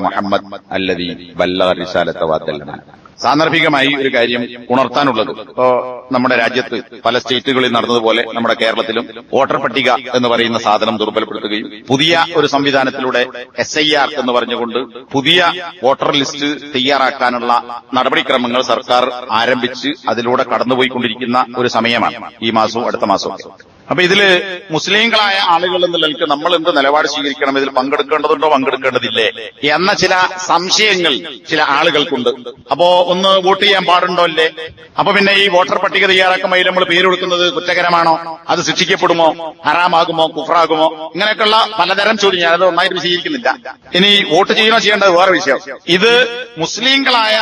മുഹമ്മദ് സാന്ദർഭികമായി ഒരു കാര്യം ഉണർത്താനുള്ളത്. ഇപ്പോ നമ്മുടെ രാജ്യത്ത് പല സ്റ്റേറ്റുകളിൽ നടന്നതുപോലെ നമ്മുടെ കേരളത്തിലും വോട്ടർ പട്ടിക എന്ന് പറയുന്ന സാധനം ദുർബലപ്പെടുത്തുകയും പുതിയ ഒരു സംവിധാനത്തിലൂടെ എസ് ഐ ആർ എന്ന് പറഞ്ഞുകൊണ്ട് പുതിയ വോട്ടർ ലിസ്റ്റ് തയ്യാറാക്കാനുള്ള നടപടിക്രമങ്ങൾ സർക്കാർ ആരംഭിച്ച് അതിലൂടെ കടന്നുപോയിക്കൊണ്ടിരിക്കുന്ന ഒരു സമയമാണ് ഈ മാസവും അടുത്ത മാസവും അപ്പൊ ഇതിൽ മുസ്ലിങ്ങളായ ആളുകൾ എന്ന നമ്മൾ എന്ത് നിലപാട് സ്വീകരിക്കണം? ഇതിൽ പങ്കെടുക്കേണ്ടതുണ്ടോ? പങ്കെടുക്കേണ്ടതില്ലേ? എന്ന ചില സംശയങ്ങൾ ചില ആളുകൾക്കുണ്ട്. അപ്പോ ഒന്ന് വോട്ട് ചെയ്യാൻ പാടുണ്ടോ അല്ലേ അപ്പൊ പിന്നെ ഈ വോട്ടർ പട്ടിക തയ്യാറാക്കുമ്പോൾ നമ്മൾ പേര് കൊടുക്കുന്നത് കുറ്റകരമാണോ? അത് ശിക്ഷിക്കപ്പെടുമോ? ഹറാമാകുമോ? കുഫറാകുമോ ഇങ്ങനെയൊക്കെയുള്ള പലതരം ചോദ്യം ഞാനത് ഒന്നായിട്ട് വിശദീകരിക്കുന്നില്ല ഇനി വോട്ട് ചെയ്യണോ ചെയ്യേണ്ടത് വേറെ വിഷയം. ഇത് മുസ്ലിങ്ങളായ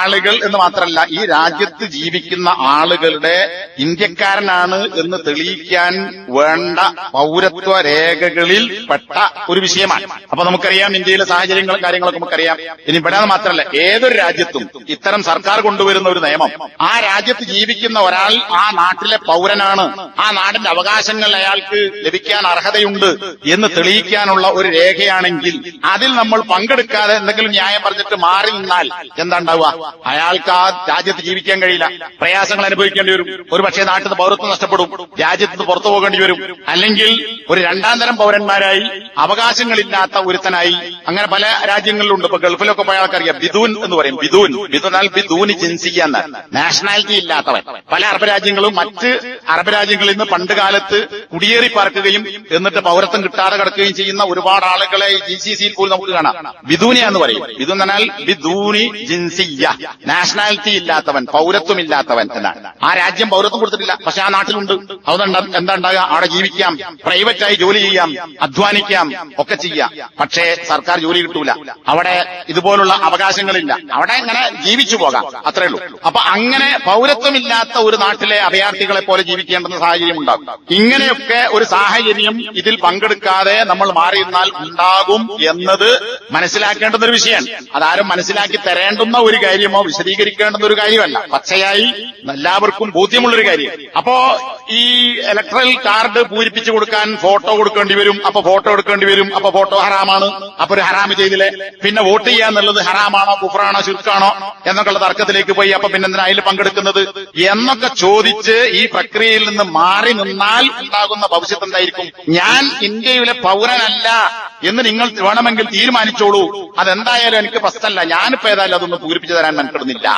ആളുകൾ എന്ന് മാത്രമല്ല ഈ രാജ്യത്ത് ജീവിക്കുന്ന ആളുകളുടെ ഇന്ത്യക്കാരനാണ് എന്ന് തെളിയിക്കാൻ വേണ്ട പൗരത്വ രേഖകളിൽ പെട്ട ഒരു വിഷയമാണ്. അപ്പൊ നമുക്കറിയാം ഇന്ത്യയിലെ സാഹചര്യങ്ങളും കാര്യങ്ങളൊക്കെ നമുക്കറിയാം. ഇനി ഇവിടെ മാത്രമല്ല ഏതൊരു രാജ്യത്തും ഇത്തരം സർക്കാർ കൊണ്ടുവരുന്ന ഒരു നിയമം ആ രാജ്യത്ത് ജീവിക്കുന്ന ഒരാൾ ആ നാട്ടിലെ പൗരനാണ് ആ നാടിന്റെ അവകാശങ്ങൾ അയാൾക്ക് ലഭിക്കാൻ അർഹതയുണ്ട് എന്ന് തെളിയിക്കാനുള്ള ഒരു രേഖയാണെങ്കിൽ അതിൽ നമ്മൾ പങ്കെടുക്കാതെ എന്തെങ്കിലും ന്യായം പറഞ്ഞിട്ട് മാറി നിന്നാൽ എന്താ ഉണ്ടാവുക അയാൾക്ക് ആ രാജ്യത്ത് ജീവിക്കാൻ കഴിയില്ല. പ്രയാസങ്ങൾ അനുഭവിക്കേണ്ടി വരും. ഒരു പക്ഷേ നാട്ടിൽ പൗരത്വം നഷ്ടപ്പെടും. രാജ്യത്ത് പുറത്തു പോകേണ്ടി വരും. അല്ലെങ്കിൽ ഒരു രണ്ടാം തരം പൗരന്മാരായി അവകാശങ്ങളില്ലാത്ത ഒരുത്തനായി അങ്ങനെ പല രാജ്യങ്ങളിലുണ്ട്. ഇപ്പൊ ഗൾഫിലൊക്കെ പോയ ആൾക്കറിയാം. ബിദൂൻ എന്ന് പറയും. ബിദൂൻ ബിദുനാൽ ബിദൂന് ജിൻസിക്കാന്ന് നാഷണാലിറ്റി ഇല്ലാത്തവൻ. പല അറബ് രാജ്യങ്ങളും മറ്റ് അറബ് രാജ്യങ്ങളിൽ നിന്ന് പണ്ട് കാലത്ത് കുടിയേറി പാർക്കുകയും എന്നിട്ട് പൗരത്വം കിട്ടാതെ കിടക്കുകയും ചെയ്യുന്ന ഒരുപാട് ആളുകളെ ജി സി സിയിൽ പോലും നമുക്ക് കാണാം. ബിദൂനിയ എന്ന് പറയും. ബിദു എന്നാൽ ബിദൂനി ജിൻസിയ നാഷണാലിറ്റി ഇല്ലാത്തവൻ പൗരത്വം ഇല്ലാത്തവൻ എന്നാണ്. ആ രാജ്യം പൗരത്വം കൊടുത്തിട്ടില്ല. പക്ഷെ ആ നാട്ടിലുണ്ട്. അതുകൊണ്ട് എന്താ ഉണ്ടാകുക അവിടെ ജീവിക്കാം. പ്രൈവറ്റായി ജോലി ചെയ്യാം. അധ്വാനിക്കാം. ഒക്കെ ചെയ്യാം. പക്ഷേ സർക്കാർ ജോലി കിട്ടൂല. അവിടെ ഇതുപോലുള്ള അവകാശങ്ങളില്ല. അവിടെ ഇങ്ങനെ ജീവിച്ചു പോകാം. അത്രേ ഉള്ളൂ. അപ്പൊ അങ്ങനെ പൗരത്വമില്ലാത്ത ഒരു നാട്ടിലെ അഭയാർത്ഥികളെ പോലെ ജീവിക്കേണ്ടുന്ന സാഹചര്യം ഉണ്ടാകും. ഇങ്ങനെയൊക്കെ ഒരു സാഹചര്യം ഇതിൽ പങ്കെടുക്കാതെ നമ്മൾ മാറിയിരുന്നാൽ ഉണ്ടാകും എന്നത് മനസ്സിലാക്കേണ്ടുന്ന ഒരു വിഷയമാണ്. അതാരും മനസ്സിലാക്കി തരേണ്ടുന്ന ഒരു കാര്യമോ വിശദീകരിക്കേണ്ടുന്ന ഒരു കാര്യമല്ല. പച്ചയായി എല്ലാവർക്കും ബോധ്യമുള്ളൊരു കാര്യം അപ്പോ ഈ ഇലക്ട്രൽ കാർഡ് പൂരിപ്പിച്ചു കൊടുക്കാൻ ഫോട്ടോ കൊടുക്കേണ്ടി വരും. അപ്പൊ ഫോട്ടോ എടുക്കേണ്ടി വരും. അപ്പൊ ഫോട്ടോ ഹറാമാണ്. അപ്പൊ ഒരു ഹറാമ് ചെയ്തില്ലേ പിന്നെ വോട്ട് ചെയ്യാന്നുള്ളത് ഹറാമാണോ കുഫറാണോ ചുരുക്കാണോ എന്നൊക്കെയുള്ള തർക്കത്തിലേക്ക് പോയി. അപ്പൊ പിന്നെ എന്തിനാ അതിൽ പങ്കെടുക്കുന്നത്? എന്നൊക്കെ ചോദിച്ച് ഈ പ്രക്രിയയിൽ നിന്ന് മാറി നിന്നാൽ ഉണ്ടാകുന്ന ഭവിഷ്യത്ത് എന്തായിരിക്കും? ഞാൻ ഇന്ത്യയിലെ പൗരനല്ല എന്ന് നിങ്ങൾ വേണമെങ്കിൽ തീരുമാനിച്ചോളൂ. അതെന്തായാലും എനിക്ക് പ്രശ്നമല്ല. ഞാനിപ്പോ ഏതായാലും അതൊന്ന് പൂരിപ്പിച്ചു തരാൻ മനപ്പെടുന്നില്ല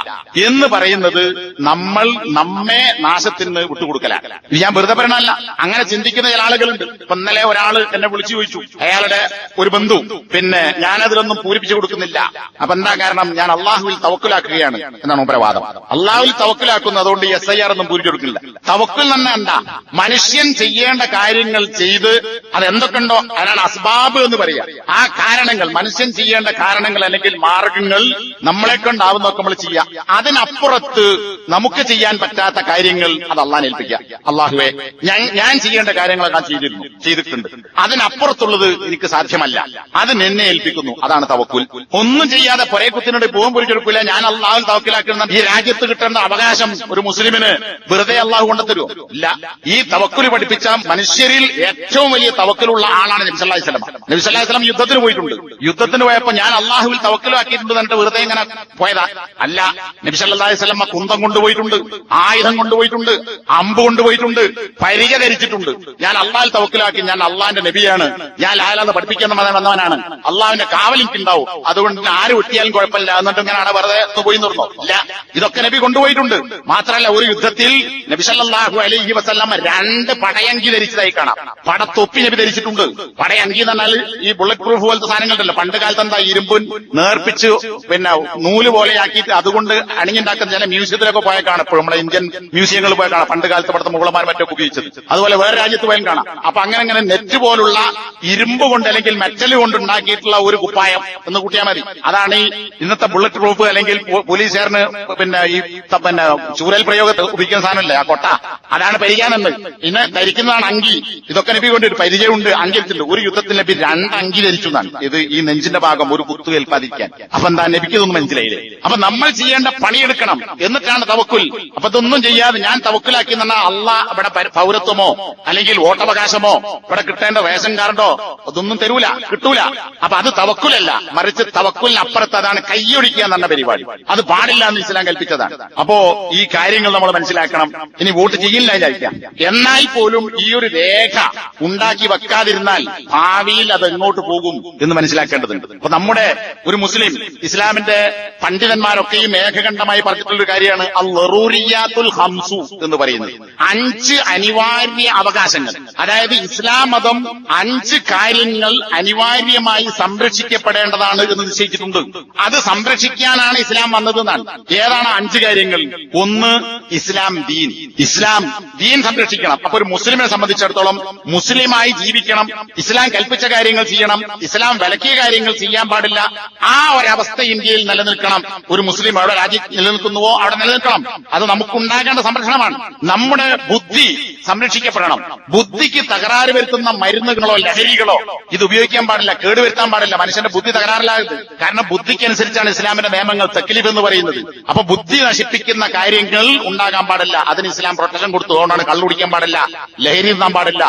എന്ന് പറയുന്നത് നമ്മൾ നമ്മെ നാശത്തിന് വിട്ടുകൊടുക്കല ഞാൻ വെറുതെ പറയണല്ല അങ്ങനെ ചിന്തിക്കുന്ന ചില ആളുകളുണ്ട്. ഇപ്പൊ ഇന്നലെ ഒരാൾ എന്നെ വിളിച്ചു ചോദിച്ചു. അയാളുടെ ഒരു ബന്ധു. പിന്നെ ഞാനതിലൊന്നും പൂരിപ്പിച്ചു കൊടുക്കുന്നില്ല. അപ്പൊ എന്താ കാരണം? ഞാൻ അള്ളാഹുവിൽ തവക്കിലാക്കുകയാണ് എന്നാണ് ഉപരവാദം വാദം. അള്ളാഹുവിൽ തവക്കിലാക്കുന്നു. അതുകൊണ്ട് എസ് ഐ ആർ ഒന്നും പൂരിച്ചു കൊടുക്കില്ല തവക്കിൽ തന്നെ എന്താ? മനുഷ്യൻ ചെയ്യേണ്ട കാര്യങ്ങൾ ചെയ്ത് അതെന്തൊക്കെയുണ്ടോ അതിനാണ് അസ്ബാബ് എന്ന് പറയാ. ആ കാരണങ്ങൾ മനുഷ്യൻ ചെയ്യേണ്ട കാരണങ്ങൾ അല്ലെങ്കിൽ മാർഗങ്ങൾ നമ്മളെ കൊണ്ടാവുന്നൊക്കെ നമ്മൾ ചെയ്യാം. അതിനപ്പുറത്ത് നമുക്ക് ചെയ്യാൻ പറ്റാത്ത കാര്യങ്ങൾ അത് അള്ളാൻ ഏൽപ്പിക്കുക. അള്ളാഹുവെ ഞാൻ ചെയ്യേണ്ട കാര്യങ്ങളൊക്കെ ചെയ്തിരുന്നു. ചെയ്തിട്ടുണ്ട്. അതിനപ്പുറത്തുള്ളത് എനിക്ക് സാധ്യമല്ല. അത് എന്നെ ഏൽപ്പിക്കുന്നു. അതാണ് തവക്കുൽ. ഒന്നും ചെയ്യാതെ പൊരേ കുത്തിനോട് പൂവൻ പൊരിച്ചെടുക്കില്ല ഞാൻ അള്ളാഹു തവക്കിലാക്കുന്ന ഈ രാജ്യത്ത് കിട്ടേണ്ട അവകാശം ഒരു മുസ്ലിമിന് വെറുതെ അള്ളാഹു കൊണ്ടെത്തരുമോ ഇല്ല. ഈ തവക്കുൽ പഠിപ്പിച്ച മനുഷ്യരിൽ ഏറ്റവും വലിയ തവക്കലുള്ള ആളാണ് നബിസല്ലാഹി സ്വലം നബിസല്ലാഹി സ്വലം യുദ്ധത്തിന് പോയിട്ടുണ്ട്. യുദ്ധത്തിന് പോയപ്പോ ഞാൻ അള്ളാഹുവിൽ തവക്കലാക്കിയിട്ടുണ്ട് എന്നിട്ട് വെറുതെ ഇങ്ങനെ പോയതാ. അല്ല നബിസല്ലാഹി സ്വലമ്മ കുന്തം കൊണ്ടുപോയിട്ടുണ്ട് ആയുധം കൊണ്ടുപോയിട്ടുണ്ട് അമ്പ് കൊണ്ടുപോയിട്ടുണ്ട് പരിച ധരിച്ചിട്ടുണ്ട് ഞാൻ അള്ളാഹിൽ തവക്കലാക്കി ഞാൻ അള്ളാഹിന്റെ നബിയാണ്. ഞാൻ ലാലാന്ന് പഠിപ്പിക്കുന്ന വന്നവനാണ്. അള്ളാഹുവിന്റെ കാവലിക്കുണ്ടാവും അതുകൊണ്ട് ഞാൻ ആര് വെട്ടിയാലും കുഴപ്പമില്ല. എന്നിട്ട് ഇങ്ങനെയാണ് വെറുതെ പോയി നിർന്നോ ഇല്ല. ഇതൊക്കെ നബി കൊണ്ടുപോയിട്ടുണ്ട്. മാത്രമല്ല ഒരു യുദ്ധത്തിൽ നബി സല്ലല്ലാഹു അലൈഹി വസല്ലം രണ്ട് പടയങ്കി ധരിച്ചതായി കാണാം. പടത്തൊപ്പി നബി ധരിച്ചിട്ടുണ്ട്. പടയങ്കി എന്ന് പറഞ്ഞാൽ ഈ ബുള്ളറ്റ് പ്രൂഫ് പോലത്തെ സാധനങ്ങളുണ്ടല്ലോ പണ്ട് കാലത്ത് എന്താ ഇരുമ്പുൻ നേർപ്പിച്ച് പിന്നെ നൂൽ പോലെയാക്കിയിട്ട് അതുകൊണ്ട് അണിഞ്ഞുണ്ടാക്കുന്ന ചില മ്യൂസിയത്തിലൊക്കെ പോയ കാണാം. നമ്മുടെ ഇന്ത്യൻ മ്യൂസിയങ്ങളിൽ പോയ കാണാം. പണ്ട് കാലത്ത് ഇവിടുത്തെ മുകളമാർ മറ്റൊക്കെ ഉപയോഗിച്ചത്. അതുപോലെ വേറെ രാജ്യത്ത് പോയാലും കാണാം. അപ്പൊ അങ്ങനെ അങ്ങനെ നെറ്റ് പോലുള്ള ഇരുമ്പ് കൊണ്ട് അല്ലെങ്കിൽ മെറ്റൽ കൊണ്ട് ഉണ്ടാക്കിയിട്ടുള്ള ഒരു കുപ്പായം എന്ന് കൂട്ടിയാൽ മതി. അതാണ് ഈ ഇന്നത്തെ ബുള്ളറ്റ് പ്രൂഫ് അല്ലെങ്കിൽ പോലീസ് പോലീസുകാരന് പിന്നെ ഈ പിന്നെ ചൂരൽ പ്രയോഗത്തിൽ ഉപയോഗിക്കുന്ന സാധനമല്ലേ? ആ കൊട്ട. അതാണ് പരിചാനെന്ന് പിന്നെ ധരിക്കുന്നതാണ് അങ്കി. ഇതൊക്കെ നബി കൊണ്ട് ഒരു പരിചയമുണ്ട്. അങ്കി ധരിച്ചിട്ടുണ്ട് ഒരു യുദ്ധത്തിൽ നബി രണ്ട് അങ്കി ധരിച്ചു എന്നാണ്. ഇത് നെഞ്ചിന്റെ ഭാഗം ഒരു കുത്തു പതിക്കാൻ അപ്പൊ എന്താ നബിക്കതൊന്നും മനസ്സിലായില്ലേ? അപ്പൊ നമ്മൾ ചെയ്യേണ്ട പണിയെടുക്കണം എന്നിട്ടാണ് തവക്കുൽ. അപ്പൊ ഇതൊന്നും ചെയ്യാതെ ഞാൻ തവക്കുലാക്കി എന്ന് അല്ല അവിടെ പൗരത്വമോ അല്ലെങ്കിൽ വോട്ടവകാശമോ ഇവിടെ കിട്ടേണ്ട റേഷൻ കാർഡോ അതൊന്നും തരൂല കിട്ടൂല. അപ്പൊ അത് തവക്കുലല്ല. മറിച്ച് തവക്കുലിന് അപ്പുറത്ത് അതാണ് കൈയൊഴിക്കുക എന്ന പരിപാടി. അത് പാടില്ല എന്ന് ഇസ്ലാം കൽപ്പിച്ചതാണ്. അപ്പോ ഈ കാര്യങ്ങൾ നമ്മൾ മനസ്സിലാക്കണം. ഇനി വോട്ട് ചെയ്യില്ല എന്നാൽ പോലും ഈ ഒരു രേഖ ഉണ്ടാക്കി വെക്കാതിരുന്നാൽ ഭാവിയിൽ അത് എങ്ങോട്ട് പോകും എന്ന് മനസ്സിലാക്കേണ്ടതുണ്ട്. അപ്പൊ നമ്മുടെ ഒരു മുസ്ലിം ഇസ്ലാമിന്റെ പണ്ഡിതന്മാരൊക്കെയും ഏകകണ്ഠമായി പറഞ്ഞിട്ടുള്ള ഒരു കാര്യമാണ് ഹംസു എന്ന് പറയുന്നത്. അഞ്ച് അനിവാര്യ അവകാശങ്ങൾ. അതായത് ഇസ്ലാം മതം അഞ്ച് കാര്യങ്ങൾ അനിവാര്യമായി സംരക്ഷിക്കപ്പെടേണ്ടതാണ് എന്ന് നിശ്ചയിച്ചിട്ടുണ്ട്. അത് സംരക്ഷിക്കാനാണ് ഇസ്ലാം വന്നത് എന്നാണ് ഏതാണ് അഞ്ച് കാര്യങ്ങൾ? ഒന്ന് ഇസ്ലാം ദീൻ. ഇസ്ലാം ദീൻ സംരക്ഷിക്കണം. അപ്പൊ ഒരു മുസ്ലിമിനെ സംബന്ധിച്ചിടത്തോളം മുസ്ലിമായി ജീവിക്കണം ഇസ്ലാം കൽപ്പിച്ച കാര്യങ്ങൾ ചെയ്യണം ഇസ്ലാം വിലക്കിയ കാര്യങ്ങൾ ചെയ്യാൻ പാടില്ല. ആ ഒരവസ്ഥ ഇന്ത്യയിൽ നിലനിൽക്കണം. ഒരു മുസ്ലിം എവിടെ രാജ്യം നിലനിൽക്കുന്നുവോ? അവിടെ നിലനിൽക്കണം. അത് നമുക്കുണ്ടാകേണ്ട സംരക്ഷണമാണ്. നമ്മുടെ ബുദ്ധി സംരക്ഷിക്കപ്പെടണം. ബുദ്ധിക്ക് തകരാറ് വരുത്തുന്ന മരുന്നുകളോ ലഹരികളോ ഇത് ഉപയോഗിക്കാൻ പാടില്ല കേടുവരുത്താൻ പാടില്ല. മനുഷ്യന്റെ ബുദ്ധി തകരാറിലാകരുത്. കാരണം ബുദ്ധിക്കനുസരിച്ചാണ് ഇസ്ലാമിന്റെ നിയമങ്ങൾ തക്കിലിഫ് എന്ന് പറയുന്നത്. അപ്പൊ ബുദ്ധി നശിപ്പിക്കുന്ന കാര്യങ്ങൾ ഉണ്ടാകാൻ പാടില്ല. അതിന് ഇസ്ലാം പ്രൊട്ടക്ഷൻ കൊടുത്തുകൊണ്ടാണ് കള്ളുടിക്കാൻ പാടില്ല ലഹരി തിന്നാൻ പാടില്ല.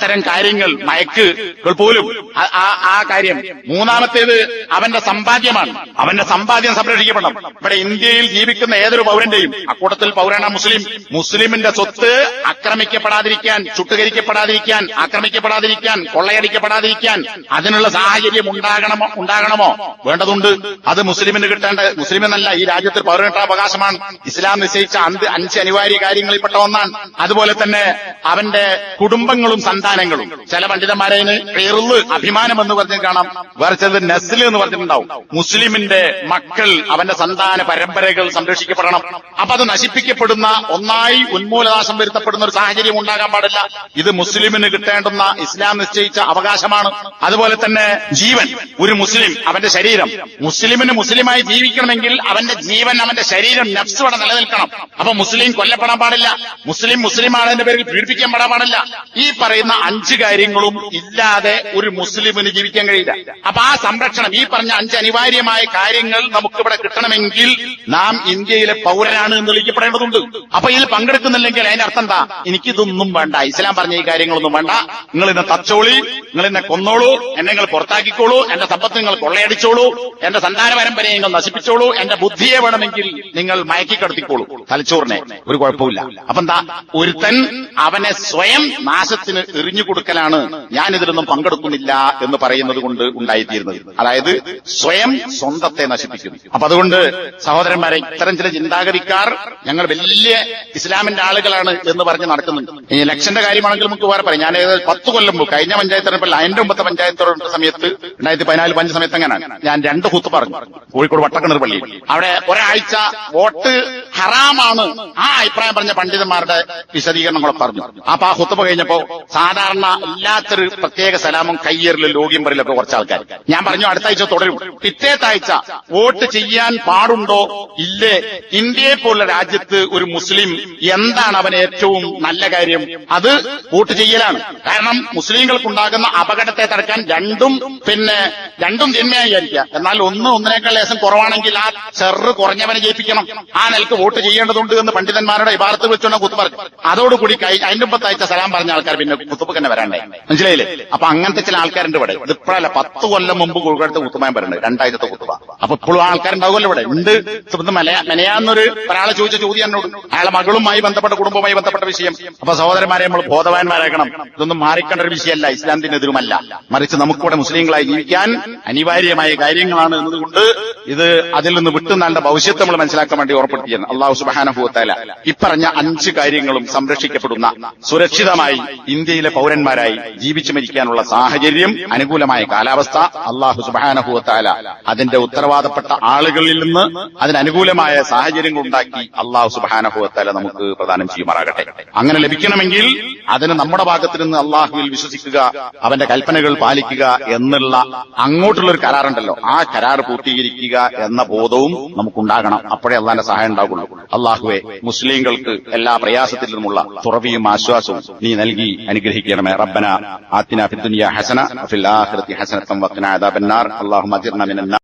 അത്തരം കാര്യങ്ങൾ മയക്ക് പോലും ആ- കാര്യം മൂന്നാമത്തേത് അവന്റെ സമ്പാദ്യമാണ്. അവന്റെ സമ്പാദ്യം സംരക്ഷിക്കപ്പെടണം. ഇവിടെ ഇന്ത്യയിൽ ജീവിക്കുന്ന ഏതൊരു പൗരന്റെയും അക്കൂട്ടത്തിൽ പൗരാണ മുസ്ലിം മുസ്ലിമിന്റെ സ്വത്ത് ആക്രമിക്കപ്പെടാതിരിക്കാൻ ചുട്ടുകരിക്കപ്പെടാതിരിക്കാൻ ആക്രമിക്കപ്പെടാതിരിക്കാൻ കൊള്ളയടിക്കപ്പെടാതിരിക്കാൻ അതിനുള്ള സാഹചര്യം ഉണ്ടാകണമോ ഉണ്ടാകണമോ? വേണ്ടതുണ്ട്. അത് മുസ്ലിമിന് കിട്ടേണ്ട മുസ്ലിം എന്നല്ല ഈ രാജ്യത്തിൽ പൗരനട്ട അവകാശമാണ് ഇസ്ലാം നിശ്ചയിച്ച അഞ്ച് അനിവാര്യ കാര്യങ്ങളിൽപ്പെട്ട ഒന്നാണ്. അതുപോലെ തന്നെ അവന്റെ കുടുംബങ്ങളും സന്താനങ്ങളും ചില പണ്ഡിതന്മാരെ പേറുള്ളു അഭിമാനം എന്ന് പറഞ്ഞ് കാണാം. വേറെ ചിലത് നസ്ല് എന്ന് പറഞ്ഞിട്ടുണ്ടാവും. മുസ്ലിമിന്റെ മക്കൾ അവന്റെ സന്താന പരമ്പരകൾ സംരക്ഷിക്കപ്പെടണം. അപ്പൊ അത് നശിപ്പിക്കപ്പെടുന്ന ഒന്നായി ഉന്മൂലനാശം വരുത്തപ്പെടുന്ന ഒരു സാഹചര്യം ഉണ്ടാകാൻ പാടില്ല. ഇത് മുസ്ലിമിന് കിട്ടേണ്ടുന്ന ഇസ്ലാം നിശ്ചയിച്ച അവകാശമാണ്. അതുപോലെ തന്നെ ജീവൻ. ഒരു മുസ്ലിം അവന്റെ ശരീരം. മുസ്ലിമിന് മുസ്ലിമായി ജീവിക്കണമെങ്കിൽ അവന്റെ ജീവൻ അവന്റെ ശരീരം നഫ്സ് ഇവിടെ നിലനിൽക്കണം. അപ്പൊ മുസ്ലിം കൊല്ലപ്പെടാൻ പാടില്ല. മുസ്ലിം മുസ്ലിമാണെന്റെ പേരിൽ പീഡിപ്പിക്കാൻ പാടാൻ പാടില്ല. ഈ പറയുന്ന അഞ്ച് കാര്യങ്ങളും ഇല്ലാതെ ഒരു മുസ്ലിമിന് ജീവിക്കാൻ കഴിയില്ല. അപ്പൊ ആ സംരക്ഷണം ഈ പറഞ്ഞ അഞ്ച് അനിവാര്യമായ കാര്യങ്ങൾ നമുക്കിവിടെ കിട്ടണമെങ്കിൽ നാം ഇന്ത്യയിലെ പൗരനാണ് എന്ന് വിളിക്കപ്പെടേണ്ടതുണ്ട്. അപ്പൊ ഇതിൽ പങ്കെടുക്കുന്നില്ലെങ്കിൽ അതിന്റെ അർത്ഥം എന്താ? എനിക്കിതൊന്നും വേണ്ട. ഇസ്ലാം പറഞ്ഞ ഈ കാര്യങ്ങളൊന്നും വേണ്ട. നിങ്ങൾ എന്നെ തച്ചോളി നിങ്ങൾ എന്നെ കൊന്നോളൂ എന്നെ നിങ്ങൾ പുറത്താക്കിക്കോളൂ എന്റെ സമ്പത്ത് നിങ്ങൾ കൊള്ളയടിച്ചോളൂ എന്റെ സന്താന പരമ്പരയെ നിങ്ങൾ നശിപ്പിച്ചോളൂ എന്റെ ബുദ്ധിയെ വേണമെങ്കിൽ നിങ്ങൾ മയക്കിക്കടത്തിക്കോളൂ തലച്ചോറിനെ. ഒരു കുഴപ്പമില്ല അപ്പൊ എന്താ? ഒരുത്തൻ അവനെ സ്വയം നാശത്തിന് എറിഞ്ഞു കൊടുക്കലാണ് ഞാൻ ഇതിലൊന്നും പങ്കെടുക്കുന്നില്ല എന്ന് പറയുന്നത് കൊണ്ട് ഉണ്ടായിത്തീരുന്നത്. അതായത് സ്വയം സ്വന്തത്തെ നശിപ്പിക്കുന്നു അപ്പൊ അതുകൊണ്ട് സഹോദരന്മാരെ ഇത്തരം ചില ചിന്താഗതിക്കാർ ഞങ്ങൾ വലിയ ഇസ്ലാമിന്റെ ആളുകളാണ് എന്ന് പറഞ്ഞ് നടക്കുന്നുണ്ട്. ഈ ഇലക്ഷന്റെ കാര്യമാണെങ്കിൽ നമുക്ക് വേറെ പറയാം. ഞാൻ പത്ത് കൊല്ലം മുമ്പ് കഴിഞ്ഞ പഞ്ചായത്ത് തെരഞ്ഞെടുപ്പിൽ അതിന്റെ മുമ്പത്തെ പഞ്ചായത്ത് സമയത്ത് രണ്ടായിരത്തി പതിനാല് പഞ്ച സമയത്ത് എങ്ങനെയാണ്? ഞാൻ രണ്ട് കൂത്ത് പറഞ്ഞു. കോഴിക്കോട് വട്ടക്കിണർ പള്ളി അവിടെ ഒരാഴ്ച വോട്ട് ഹറാമാണ് ആ അഭിപ്രായം പറഞ്ഞ പണ്ഡിതന്മാരുടെ വിശദീകരണങ്ങളൊക്കെ പറഞ്ഞു. അപ്പൊ ആ കുത്തുപ കഴിഞ്ഞപ്പോ സാധാരണ ഇല്ലാത്തൊരു പ്രത്യേക സലാമും കയ്യേറിലും ലോകിയും പറയിലൊക്കെ കുറച്ച് ആൾക്കാർ ഞാൻ പറഞ്ഞു അടുത്ത ആഴ്ച തുടരും. പിറ്റേത്താഴ്ച വോട്ട് ചെയ്യാൻ പാടുണ്ടോ? ഇല്ലേ? ഇന്ത്യയെ പോലുള്ള രാജ്യത്ത് ഒരു മുസ്ലിം എന്താണ് അവൻ ഏറ്റവും നല്ല കാര്യം? അത് വോട്ട് ചെയ്യലാണ്. കാരണം മുസ്ലിങ്ങൾക്കുണ്ടാകുന്ന അപകടത്തെ തടുക്കാൻ രണ്ടും പിന്നെ രണ്ടും തിന്മയായിരിക്കാം എന്നാൽ ഒന്ന് ഒന്നിനേക്കാൾ ലേശം കുറവാണെങ്കിൽ ആ ചെറു കുറഞ്ഞവനെ ജയിപ്പിക്കണം. ആ നിലയ്ക്ക് വോട്ട് ചെയ്യേണ്ടതുണ്ട് എന്ന് പണ്ഡിതന്മാരുടെ ഇബാറത്ത് വെച്ചുകൊണ്ട് കുത്തു പറഞ്ഞു. അതോടുകൂടി അതിന്റെ മുമ്പത്താഴ്ച സലാം പറഞ്ഞ ആൾക്കാർ പിന്നെ കുത്തുപ്പ് തന്നെ വരാണ്ടേ മനസ്സിലായില്ലേ? അപ്പൊ അങ്ങനത്തെ ചില ആൾക്കാരുണ്ട് ഇവിടെ. ഇതിപ്പോഴല്ല പത്ത് കൊല്ലം മുമ്പ് കോഴിക്കോടത്തെ കുത്തുമാൻ പറയുന്നത് രണ്ടായിരത്തെ കുത്തുവ അപ്പൊ ഇപ്പോഴും ആൾക്കാരുണ്ടാവുമല്ലോ ഇവിടെ. ഉണ്ട്. ഇത് മല മെനയാന്നൊരു ഒരാളെ ചോദിച്ച ചോദ്യം എന്നോട്. അയാളെ മകളുമായി ബന്ധപ്പെട്ട കുടുംബവുമായി ബന്ധപ്പെട്ട വിഷയം. അപ്പൊ സഹോദരന്മാരെ നമ്മൾ ബോധവാന്മാരാക്കണം ഇതൊന്നും മാറിക്കേണ്ട ഒരു വിഷയമല്ല. ഇസ്ലാമത്തിനെതിരുമല്ല മറിച്ച് നമുക്കിവിടെ മുസ്ലിങ്ങളായി ജീവിക്കാൻ അനിവാര്യമായ കാര്യങ്ങളാണ് എന്നതുകൊണ്ട് ഇത് അതിൽ നിന്ന് വിട്ടുന്നാളുടെ ഭവിഷ്യത്ത് നമ്മൾ മനസ്സിലാക്കാൻ വേണ്ടി ഉറപ്പെടുത്തിയാണ് അള്ളാഹു സുബാനഹുവത്തല ഇപ്പറഞ്ഞ അഞ്ച് കാര്യങ്ങളും സംരക്ഷിക്കപ്പെടുന്ന സുരക്ഷിതമായി ഇന്ത്യയിലെ പൗരന്മാരായി ജീവിച്ചു മരിക്കാനുള്ള സാഹചര്യം അനുകൂലമായ കാലാവസ്ഥ അള്ളാഹു സുബാനഹുവത്താല അതിന്റെ ഉത്തരവാദപ്പെട്ട ആളുകളിൽ നിന്ന് അതിനനുകൂലമായ സാഹചര്യങ്ങൾ ഉണ്ടാക്കി അള്ളാഹു സുബാനഹുവത്താല നമുക്ക് പ്രദാനം ചെയ്യുമാറാകട്ടെ. അങ്ങനെ ലഭിക്കണമെങ്കിൽ അതിന് നമ്മുടെ ഭാഗത്തു നിന്ന് അള്ളാഹുവിൽ വിശ്വസിക്കുക അവന്റെ കൽപ്പനകൾ പാലിക്കുക എന്നുള്ള അങ്ങോട്ടുള്ള ഒരു കരാറുണ്ടല്ലോ. ആ കരാർ പൂർത്തീകരിക്കുക എന്ന ബോധവും നമുക്കുണ്ടാകണം. അപ്പോഴേ അള്ളാന്റെ സഹായം ഉണ്ടാകുള്ളൂ. അള്ളാഹുവെ മുസ്ലിങ്ങൾക്ക് എല്ലാ പ്രയാസത്തിൽ നിന്നുമുള്ള തുറവിയും ആശ്വാസവും നീ നൽകി അനുഗ്രഹിക്കണമേ റബ്ബന ആത്തിന ഫിദ്ദുനിയ ഹസന ഫിൽ ആഖിറതി ഹസനത്തം വഖിന അദാബന്നാർ അല്ലാഹുമ്മ അജിർന മിനന്നാർ